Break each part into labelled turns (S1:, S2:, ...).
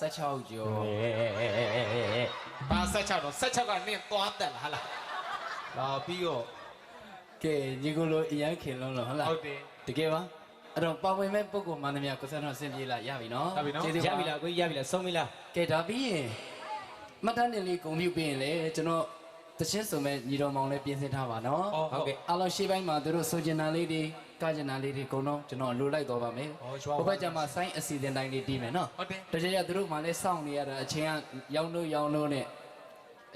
S1: 16ကျော်
S2: ဘာ16တော့16ကနင်းသွားတက်လားဟာလားလာပြီးတော့
S1: ကဲညီကိုလိုအရန်ခင်လုံးလို့ဟုတ်လား
S2: ဟုတ်တယ်
S1: တကယ်ပါအဲ့တော့ပါဝင်မဲ့ပုဂ္ဂိုလ်မှန်သမျှကိုစံတော်ဆင်ပြေလာရပြီနော်
S2: ရပြီနော်
S1: ကျေးဇူး
S3: ရ
S1: ပါ
S3: ပြီလားကိုကြီးရပြီလားဆုံးပြီလား
S1: ကဲဒါပြီးရင်မှတ်တမ်းတင်လေးဂုံပြုပြီးရင်လေကျွန်တော်တချင်းစုံမဲ့ညီတော်မောင်လေးပြင်ဆင်ထားပါနော်
S3: ဟုတ်ကဲ့
S1: အားလုံးရှေ့ပိုင်းမှာသူတို့ဆိုချင်တာလေးတွေ ကကြင်တာလေးတွေအကုန်လုံးကျွန်တော်လိုလိုက်တော့ပါမယ်
S2: ဟောရွှာ
S1: ဘုဘက်ကျမှစိုင်းအစီအစဉ်တိုင်းလေးတီးမယ်နော်
S2: ဟုတ်တယ်
S1: တကယ်ရသူတို့မှလည်းစောင့်နေရတာအချိန်ကရောင်းလို့ရောင်းလို့နဲ့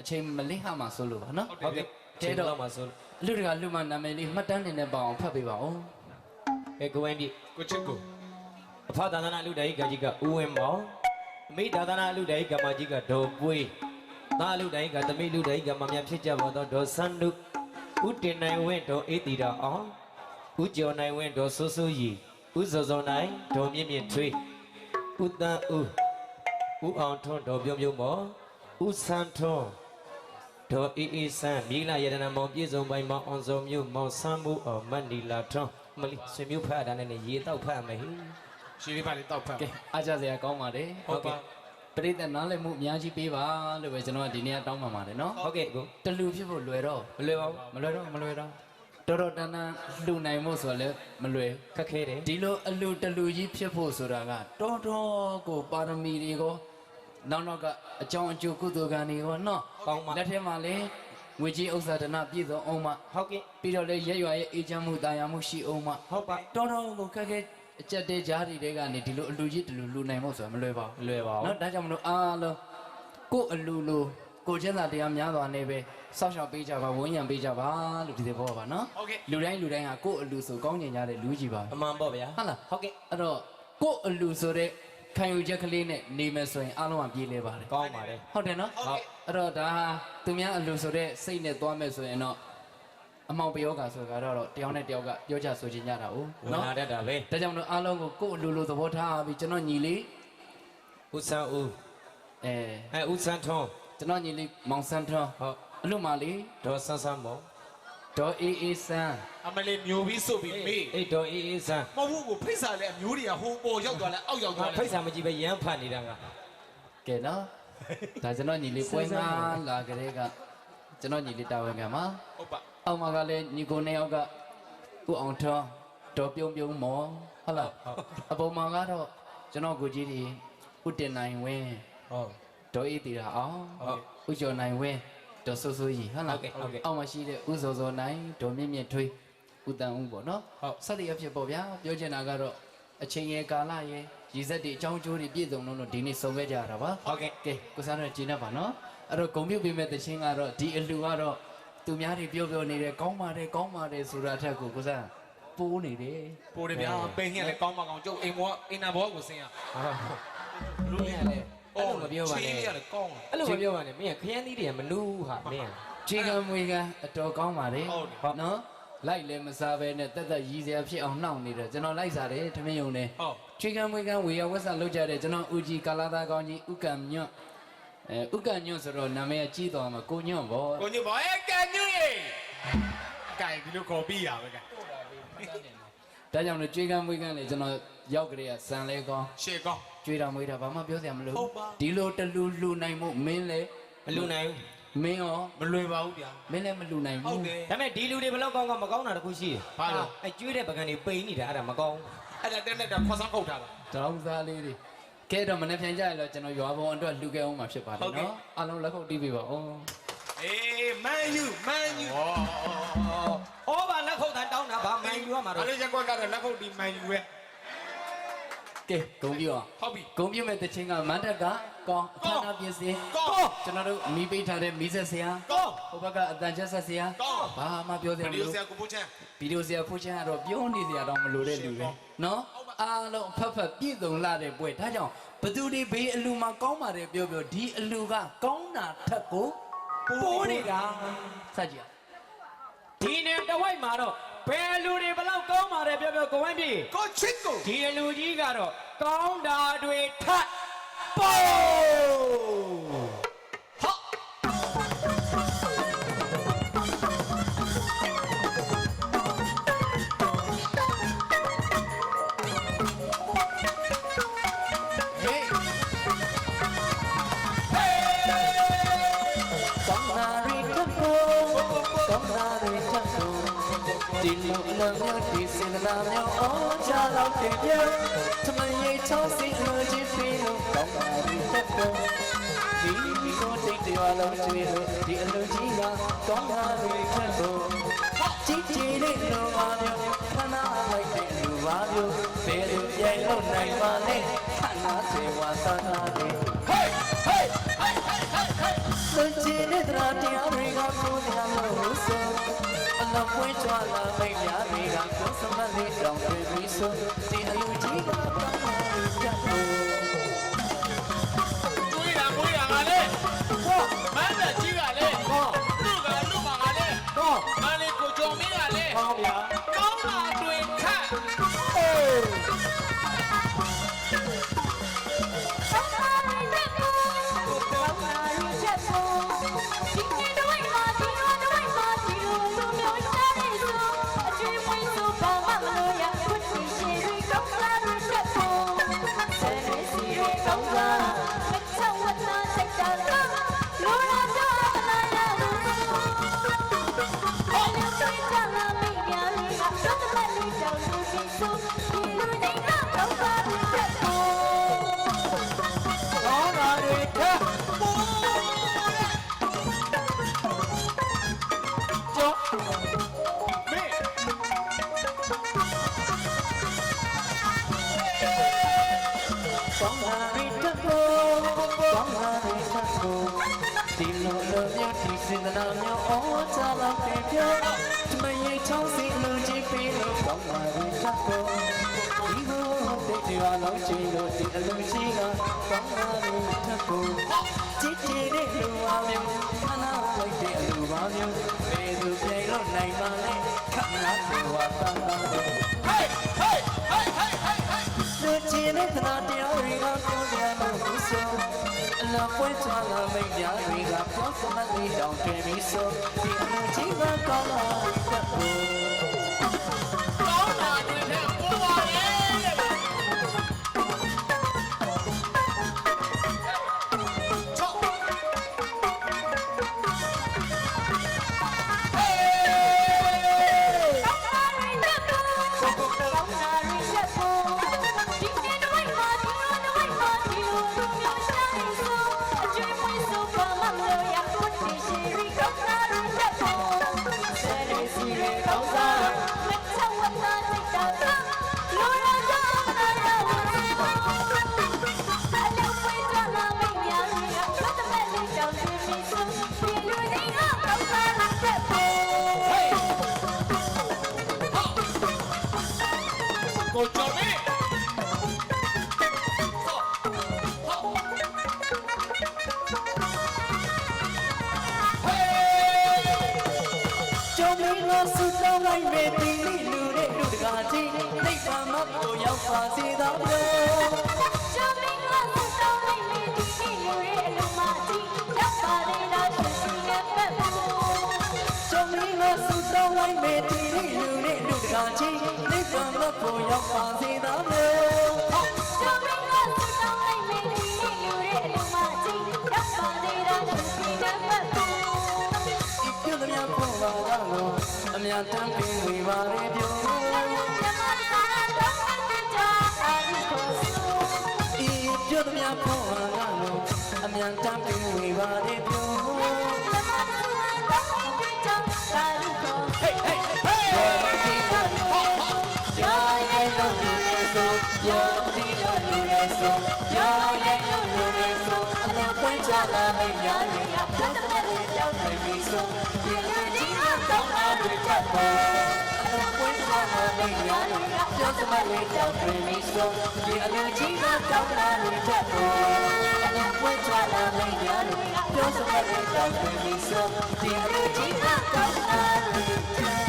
S1: အချိန်မလင့်ဟမှာဆိုလို့ပါနော်
S3: ဟုတ်ကဲ့ကျေတော့မှာဆို
S1: အလူတကလူမနာမည်လေးမှတ်တမ်းတင်တဲ့ပေါအောင်ဖတ်ပေးပါဦး
S3: ကဲကိုဝင်းပြီ
S2: ကိုချစ်ကို
S3: အဖသာသနာလူတိုင်းကကြီးကဦးဝင်းမောင်အမိသာသနာလူတိုင်းကမကြီးကဒေါ်ပွေးသားလူတိုင်းကသမီးလူတိုင်းကမမြဖြစ်ကြပါတော့ဒေါ်ဆန်းနုဦးတင်နိုင်ဝင်းဒေါ်အေးတီတာအောင် ဦးကျော်နိုင်ဝင်းဒေါ်ဆိုးဆိုးရီဦးစောစောနိုင်ဒေါ်မြင့်မြင့်ထွေးဦးတန်းဦးဦးအောင်ထွန်းဒေါ်ပြုံးပြုံးမော်ဦးဆန်းထွန်းဒေါ်အေးအေးဆန်းမိလာရတနာမောင်ပြည့်စုံပိုင်မောင်အောင်စုံမျိုးမောင်ဆန်းမှုအောင်မတ်နီလာထွန်းမလီဆွေမျိုးဖတ်တာနဲ့ရေတောက်ဖတ်မယ်ဟိ
S2: ရှီလေးပါလေးတောက်ဖတ်
S1: ကဲအားကြစရာကောင်းပါတယ်
S2: ဟုတ်ပါ
S1: ပရိသတ်နားလည်မှုအများကြီးပေးပါလို့ပဲကျွန်တော်ကဒီနေ့ကတောင်းပန်ပါတယ်နော်
S3: ဟုတ်ကဲ့ကို
S1: တလူဖြစ်ဖို့လွယ်တော့
S3: မလွယ်ပါဘူး
S1: မလွယ်တော့မလွယ်တော့ တော်တော်တန်တန်လှူနိုင်ဖို့ဆိုလည်းမလွယ်
S3: ခက်ခဲတယ်
S1: ဒီလိုအလူတလူကြီးဖြစ်ဖို့ဆိုတာကတော်တော်ကိုပါရမီတွေကိုနောက်နောက်ကအကြောင်းအကျိုးကုသိုလ်ကံတွေကိုနော်
S3: ကောင်းပါ
S1: လက်ထက်မှာလေငွေကြီးဥစ္စာဒနာပြည့်စုံအောင်မှ
S3: ဟုတ်ကဲ့
S1: ပြီးတော့လေရက်ရွာရဲ့အေးချမ်းမှုတာယာမှုရှိအောင်မှ
S3: ဟုတ်ပါ
S1: တော်တော်ကိုခက်ခဲအကြက်တဲကြားတွေတဲကနေဒီလိုအလူကြီးဒီလိုလူနိုင်ဖို့ဆိုတာမလွယ်ပါဘူး
S3: လွယ်ပါဘူး
S1: နော်ဒါကြောင့်မလို့အားလုံးကိုယ့်အလူလူ ကိုယ်ချင်းသာတရားများစွာနေပဲစောင့်ရှောက်ပေးကြပါဝန်းရံပေးကြပါလို့ဒီသေဘောပါနော်
S2: ဟုတ်ကဲ့
S1: လူတိုင်းလူတိုင်းဟာကိုယ့်အလူဆိုကောင်းကျင်ကြတဲ့လူကြီးပါ
S3: အမှန်ပေါ့ဗျာ
S1: ဟုတ်လား
S3: ဟုတ်ကဲ့
S1: အဲ့တော့ကိုယ့်အလူဆိုတဲ့ခံယူချက်ကလေးနဲ့နေမယ်ဆိုရင်အားလုံးကပြေးလဲပါတယ်
S3: ကောင်းပါတယ်
S1: ဟုတ်တယ်နော်
S2: ဟုတ်ကဲ့
S1: အဲ့တော့ဒါဟာသူများအလူဆိုတဲ့စိတ်နဲ့သွားမယ်ဆိုရင်တော့အမောင်ပယောဂါဆိုကြတော့တယောက်နဲ့တယောက်ကပြောကြဆိုချင်ကြတာ哦
S3: ဝင်
S1: နော်
S3: လာတတ်တာပဲ
S1: ဒါကြောင့်မလို့အားလုံးကိုကိုယ့်အလူလိုသဘောထားပြီးကျွန်တော်ညီလေး
S3: ဦးဆန်းဦး
S1: အဲ
S3: အဲဦးဆန်းထွန်း
S1: ကျွန်တော်ညီလေးမောင်ဆန်းထွန်း
S3: ဟုတ်
S1: အလူမလေး
S3: ဒေါ်ဆန်းဆန်းမောင်
S1: ဒေါ်အေးအေးဆန်း
S2: အမလေးမျိုးပြီးစုပ်ပြီးမေး
S3: အေးဒေါ်အေးအေးဆန်း
S2: မဟုတ်ဘူးကိုဖိတ်စာလဲအမျိုးတွေကဟိုပေါ်ရောက်သွားလဲအောက်ရောက်
S3: ငါ
S2: သွားလဲ
S3: ဖိတ်စာမကြည့်ပဲရမ်းဖတ်နေတာက
S1: ကဲနော်ဒါကျွန်တော်ညီလေးပွဲငါလာကြတဲ့ကကျွန်တော်ညီလေးတာဝန်ခံပါ
S2: ဟုတ်ပါ
S1: အောက်မှာကလည်းညီကိုနှစ်ယောက်ကဦးအောင်ထွန်းဒေါ်ပြုံးပြုံးမော်ဟုတ်လားအပေါ်မှာကတော့ကျွန်တော်ကိုကြီးဒီဦးတင်နိုင်ဝင်း
S3: ဟုတ်
S1: ဒေါ်အေးတီတာအောင်
S3: ဟုတ်
S1: ဦးကျော်နိုင်ဝင်းဒေါ်ဆိုးဆိုးကြီးဟုတ်လား
S3: ဟုတ်ကဲ့ဟုတ်ကဲ့
S1: အောက်မှာရှိတဲ့ဦးစောစောနိုင်ဒေါ်မြင့်မြင့်ထွေးဦးတန်ဦးပေါ့နော်
S3: ဟုတ်
S1: စသည်အဖြစ်ပေါ့ဗျာပြောချင်တာကတော့အချိန်ရဲ့ကာလရဲ့ရည်စက်တွေအကြောင်းအကျိုးတွေပြည့်စုံလို့လို့ဒီနေ့ဆုံခဲ့ကြရတာပါ
S3: ဟုတ်ကဲ့
S1: ကဲကိုစားတော့ကျင်းတတ်ပါနော်အဲ့တော့ဂုံပြုတ်ပေးမဲ့တခြင်းကတော့ဒီအလူကတော့သူများတွေပြောပြောနေတယ်ကောင်းပါတယ်ကောင်းပါတယ်ဆိုတာအထက်ကိုကိုစားပိုးနေတယ်
S2: ပိုတယ်ဗျာပိန်ဟင်းလဲကောင်းမကောင်းကျုပ်အိမ်ဘောအိမ်နာဘောကိုဆင်းရ
S3: လူရလေ အဲ့လိုမပြောပါ
S2: ချေး
S3: နဲ့
S2: ရလဲကောင်း
S3: အဲ့လိုမပြောပါနဲ့မင်းကခရမ်းသီးတွေကမနူးဟာမင်းက
S1: ခြေကမွေကအတော်ကောင်းပါတယ်
S2: ဟုတ်တယ်
S1: နော်လိုက်လည်းမစားဘဲနဲ့တက်တက်ရည်စရာဖြစ်အောင်နှောင့်နေတယ်ကျွန်တော်လိုက်စားတယ်ထမင်းယုံနဲ့
S2: ဟုတ်
S1: ခြေကမွေကဝေယဝက်ဆလောက်ကြတဲ့ကျွန်တော်ဦးကြီးကာလာသားကောင်းကြီးဥက္ကံညွန့်အဲဥက္ကံညွန့်ဆိုတော့နာမည်ကကြီးတော်မှာကိုညွန့်ပေါ့
S2: ကိုညဘောအဲကန်ညွရေကဲဒီလိုခေါ်ပြီးရပဲကဲ
S1: ဒါကြောင့်လေကြွေးကမ်းမွေးကမ်းလေကျွန်တော်ရောက်ကြတဲ့ကဇန်လဲကောင်း
S2: ရှေ့ကောင်း
S1: ကြွေးတာမွေးတာဘာမှပြောစရာမလို
S2: ဟုတ်ပါ
S1: ဒီလိုတလူလူနိုင်မှုမင်းလေ
S3: မလူနိုင်
S1: မင်းရော
S2: မလွယ်ပါဘူးဗျာ
S1: မင်းလည်းမလူနိုင်
S2: ဟုတ်
S1: ဘူး
S2: တယ်
S3: ဘူးဒါပေမဲ့ဒီလူတွေဘယ်လောက်ကောင်းကောင်းမကောင်းတာတခုရှိတယ်
S2: ဘာလို့
S3: အဲကျွေးတဲ့ပကံတွေပိန်နေတာအဲ့ဒါမကောင်း
S2: အဲ့ဒါတက်တက်တာခွန်ဆောင်ခုတ်ထားတာ
S1: တောင်းစားလေးတွေကဲတော့မနေ့ပြန်ကြရတော့ကျွန်တော်ရွာဘုံအတွက်လူခဲ့အောင်မှာဖြစ်ပါတယ်နော်အလုံးလက်ခုပ်တီးပေးပါဦး
S2: အေးမန်ယူမန်ယူ
S3: ဩဘာလက်ခုပ်တန်းတောင်းတာဗာမန်ယူရမှာ
S2: အဲ့
S3: တော့
S2: ဒီရက်ကွက်ကတော့လက်ခုပ်ဒီမန်ယူပဲ
S1: ကဲဂုံပြအောင်
S2: ဟုတ်ပြီ
S1: ဂုံပြမဲ့တခြင်းကမန္တကကောင်းအခမ်းအနားပြင်စင်
S2: ကောင်း
S1: ကျွန်တော်တို့မီးပိတ်ထားတဲ့မီးဆက်ဆရာ
S2: ကောင်း
S1: ဟိုဘက်ကအတန်ချက်ဆက်ဆရာ
S2: ကောင်း
S1: ဘာမှပြောစ
S2: ဗီ
S1: ရာမ
S2: ဒီယို
S1: လို
S2: ဆရာကိုပို့ချမ်း
S1: ဗီဒီယိုဆရာဖူးချမ်းကတော့ပြောနေစရာတော့မလိုတဲ့လူပဲနော်အားလုံးဖတ်ဖတ်ပြည့်စုံလာတဲ့ပွဲဒါကြောင့်ဘသူတွေဘေးအလူမှာကောင်းပါတယ်ပြောပြောဒီအလူကကောင်းတာထက်ကိုပိုးနေတာစကြည့်
S3: ဒီနေ့တဝိုက်မှာတော့ ဘယ်လူတွေဘယ်လောက်ကောင်းပါတယ်ပြောပြောကိုဝိုင်းပြီ
S2: ကိုချစ်ကို
S3: ဒီလူကြီးကတော့ကောင်းတာတွေထပ်ပို့
S1: ဖေပြောထမရိတ်ချောင်းစီလိုချစ်ပြီးလို့ကောင်းပါပြီတက်တော့ဒီဒီကိုတိတ်တော်လုံးချွေလို့ဒီအလူကြီးကကောင်းပါပြီထက်တော့ကြည်ကြည်လေးလိုပါမျိုးခဏလိုက်တဲ့လူပါမျိုးဘယ်လိုပြိုင်လို့နိုင်ပါလဲခဏစေဝါသနာလေး
S2: Hey! Hey! Hey! Hey! Hey! Hey!
S1: စွန့်ချင်တဲ့တရားတရားတွေကကိုယ်တရားလို့ဆို အလုံးပွင့်ကြွလာမိတ်များတွေကကိုယ်စမလေးတောင်းပြပြီးဆိုဒီအ ပြီတဖို့ဒီလိုလိုမျိုးဒီစင်နာမျိုးအော်ချလာတဲ့ပြောထမရိတ်ချောင်းစီလူကြီးပြီးလို့ကောင်းပါပြီတဖို့ဒီလိုတဲ့တရားလုံးချီလို့ဒီအလူကြီးကကောင်းပါပြီတဖို့ကြည်ကြည်တဲ့လူပါမျိုးခဏလိုက်တဲ့အလူပါမျိုးဘယ်သူပြိုင်လို့နိုင်ပါလဲခဏစေဝါသနာလေး
S2: Hey! Hey! Hey! Hey! Hey! Hey!
S1: လူချင်းတဲ့သနာတရားတွေကကိုယ်ရလို့ဘူးဆို အလားပွဲချလာမိတ်ညာတွေကပြောစမလေးတောင်းတယ်ပြီးဆိုဒီအလူကြီးကကောင်းလာတ တော
S2: င်းလိုက်မ
S1: ယ်ဒီလေးလူတဲ့လူတကာကြီးနိဗ္ဗာန်မပေါ်ရောက်ပါစေသာဘလို့ကြုံမင်းလို့ဆူတောင်းလိုက်မယ်ဒီလေးလူတဲ့လူတကာကြီးနိဗ္ဗာန်မပေါ်ရောက်ပါစေသာဘ များတမ်းပင်ဝေပါလေပြောဒီပြုသမျှဖို့ပါကတော့အများတမ်းပင်ဝေပါလေပြော
S2: Hey! Hey! Hey!
S1: ရောရဲ့လုံးလူရဲ့ဆိုရောဒီလုံးလူရဲ့ဆိုရောရဲ့လုံးလူရဲ့ဆိုအလုံးပွင့်ချလာမိတ်များရဲ့ပြောတဲ့လေးကြောက်နေပြီဆိုဒီလူ ကြီးကတော့အားတွေတတ်ပေါ်အလုံးပွင့်ချလာမိတ်များရဲ့ပြောတဲ့လေးကြောက်နေပြီဆိုဒီအလူကြီးကတော့အားတွေတတ်ပေါ်အလုံးပွင့်ချလာမိတ်များရဲ့ပြောတဲ့လေးကြောက်နေပြီဆိုဒီအလူကြီးကတော့အားတွေတတ်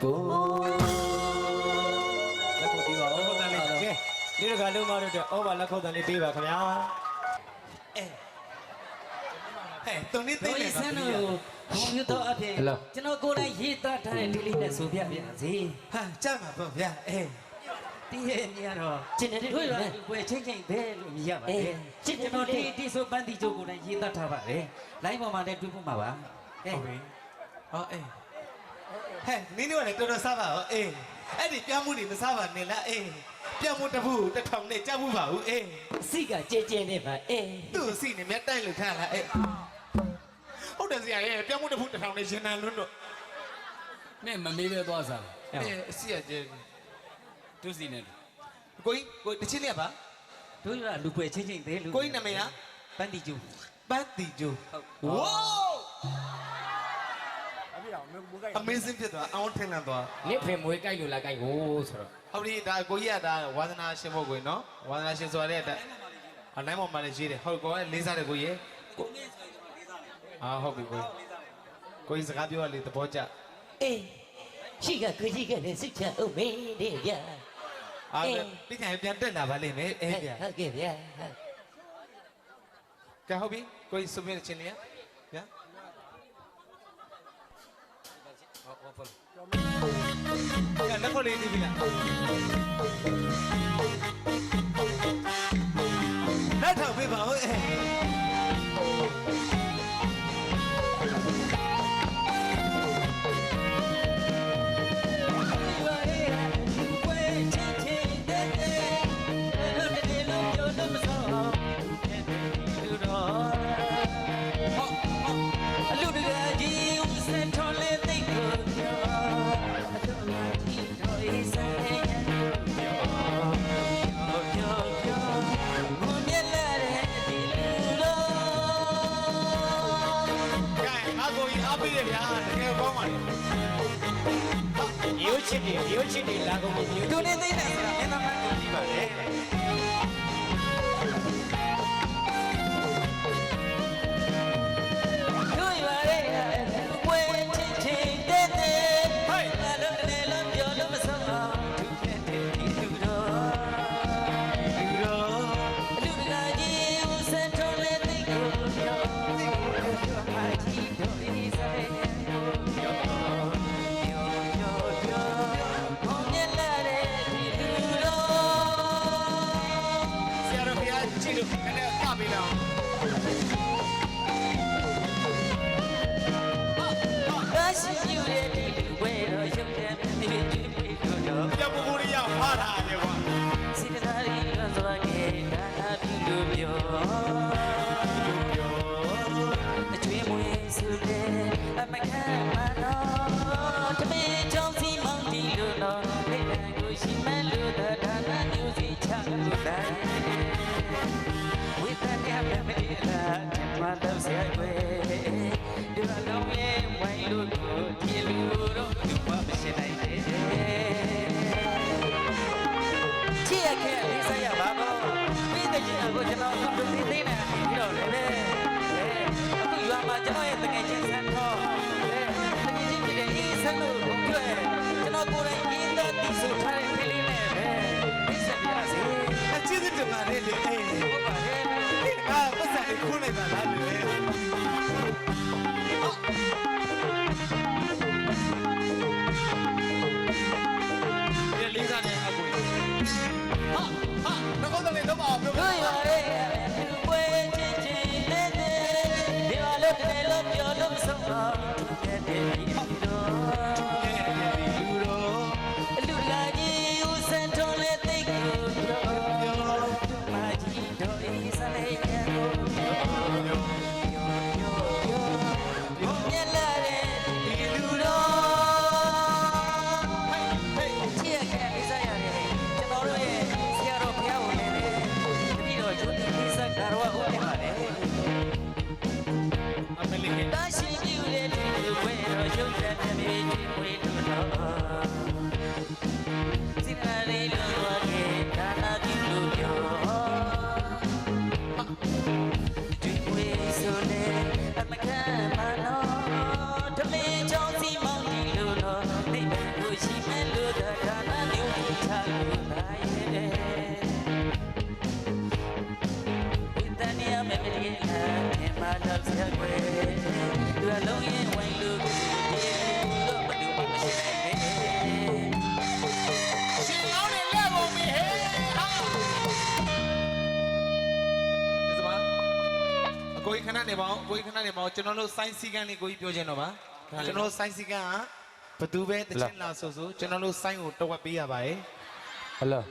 S1: ပေါ်
S3: လက်ခုပ်ပြီးပါဦးဟုတ်တယ်လေကဲဒီတကလုံးမတို့အတွက်ဩဘာလက်ခုပ်တန်လေးပေးပါခင်ဗျာ
S2: ဟဲ့တုံနေသိ
S4: တို့
S2: နေ
S4: ဤဆန်းတို့ကွန်ပျူတာအဖြစ်ကျွန်တော်ကိုယ်တိုင်ရေးသားထားတဲ့ဒီလေးနဲ့ဆိုပြပြစေ
S2: ဟာကြမှာပေါ့ဗျာအေး
S4: ဒီရဲ့နေရာတော့တို့ရဝယ်ချင်းချင်းပဲလို့မြည်ရပါတယ်ချစ်ကျွန်တော်ဒီဒီဆိုပန်းတီကျိုးကိုယ်တိုင်ရေးသားထားပါတယ်လိုင်းပေါ်မှာလည်းတွေ့ဖို့မှာပါအဲ
S2: ဟုတ်ပြီဟောအေးဟဲ့နင်းတို့ကလည်းတော်တော်စားပါဟောအေးအဲ့ဒီပြောင်းမှုတွေမစားပါနဲ့လားအေးပြောင်းမှုတစ်ခုတစ်ထောင်နဲ့ကြောက်မှုပါဘူးအေး
S4: စိတ်ကကြဲကြဲနဲ့ပါအေး
S2: သူ့ကိုစီနေမြတ်တိုက်လို့ထားလားအေး ဟုတ်တယ်ဆရာရဲ့ပြောင်းမှုတစ်ခုတစ်ထောင်နဲ့ရှင်နန်လွန်းတော့
S1: နဲ့မမေးပဲသွားစားတယ်
S2: အေးအစီရကျဲ
S1: သူစီနဲ့
S2: ကိုကြီးကိုတချင်းလေးပါ
S4: တို့ကလူပွဲချင်းချင်းသေးလူ
S2: ကိုကြီးနာမည်က
S4: ပန်းတီကျူ
S2: ပန်းတီကျိုးဝိုး Amazing ဖြစ်သွားအောင်ထင်လန့်သွား
S3: နစ်ဖင်မွေးကြိုက်လို့လားကြိုက်ဟိုးဆိုတော့
S2: ဟုတ်ပြီဒါကိုကြီးကဒါဝါသနာရှင်ဖို့ကိုကြီးနော်ဝါသနာရှင်ဆိုရတဲ့အတွက်အနိုင်ပေါ်မှာလည်းရေးတယ်ဟုတ်ကောလေးစားတယ်ကိုကြီးကို အာဟုတ်ပြီကိုကြီးကိုကြီးစကားပြောရလေသဘောကျ
S5: အေးရှိကခကြီးကလည်းစိတ်ချအောင်မေးတယ်ဗျာ
S2: အာ
S5: အေး
S2: ပြီးခိုင်ပြန်တက်လာပါလိမ့်မယ်အဲ့ပြ
S5: ဟုတ်ကဲ့ဗျာ
S2: ကဲဟုတ်ပြီကိုကြီးစုမြင့်ချင်းလေးဗျာကဲလက်ဖို့လေးနေပြီလားလက်ထောက်ပေးပါဦး
S3: ချစ်တယ်ရိုးချစ်တယ်လာကုန်ပြီရိုး
S4: သူနေသိတယ်ဆိုတာမင်းသားမကိုကြည့်ပါလေ မတော်ဆ
S2: ရာကွ
S4: ယ်ဒီလုံးရဲ့ဝိုင်းလို့ကိုဒီလူတော့ဒီဘာမရှိနိုင်တဲ့ချစ်ရခဲ့လေးစားရပါဘောပြီးတဲ့ချင်းကိုကျွန်တော်သူသိသိနေပြီးတော့လေလေအခုရွာမှာကျွန်တော်ရဲ့တကယ်ချင်းဆန်းတော့လေတကယ်ချင်းဖြစ်တဲ့အေးဆန်းလို့တွေ့ကျွန်တော်ကိုယ်တိုင်ရင်းသားတိဆိုထားတဲ့ကလေးနဲ့ပဲပြစ်ဆက်ပြရစီ
S2: အချစ်စစ်တမလေးလေအေး
S4: ဟုတ်ပါရဲ့
S2: အာ ပတ်စံလေးခုလိုက်တာလားလေ
S6: ဒီလေးစားနေအကွေဟာဟာတော့တော့လေတော့ပါပြော
S4: တို့ရွာရဲ့ ရမေမေရီလာအမတော်ဆရာကွယ်သူအလုံးရဲ့ဝိုင်းလို့ဒီလို့ဘယ်လိုမှမရှိနိုင်နဲ့
S6: ရှင်ကောင်းနေလက်ကုန်ပြီဟေးဟာ
S2: ဒီစမအကိုကြီးခဏနေပါဦးကိုကြီးခဏနေပါဦးကျွန်တော်တို့စိုင်းစည်းကမ်းလေးကိုကြီးပြောချင်တော့ပါကျွန်တော်စိုင်းစည်းကမ်းကဘသူပဲတချင်းလာဆိုဆိုကျွန်တော်တို့စိုင်းကိုတဝက်ပေးရပါတယ်
S4: ဟယ်လို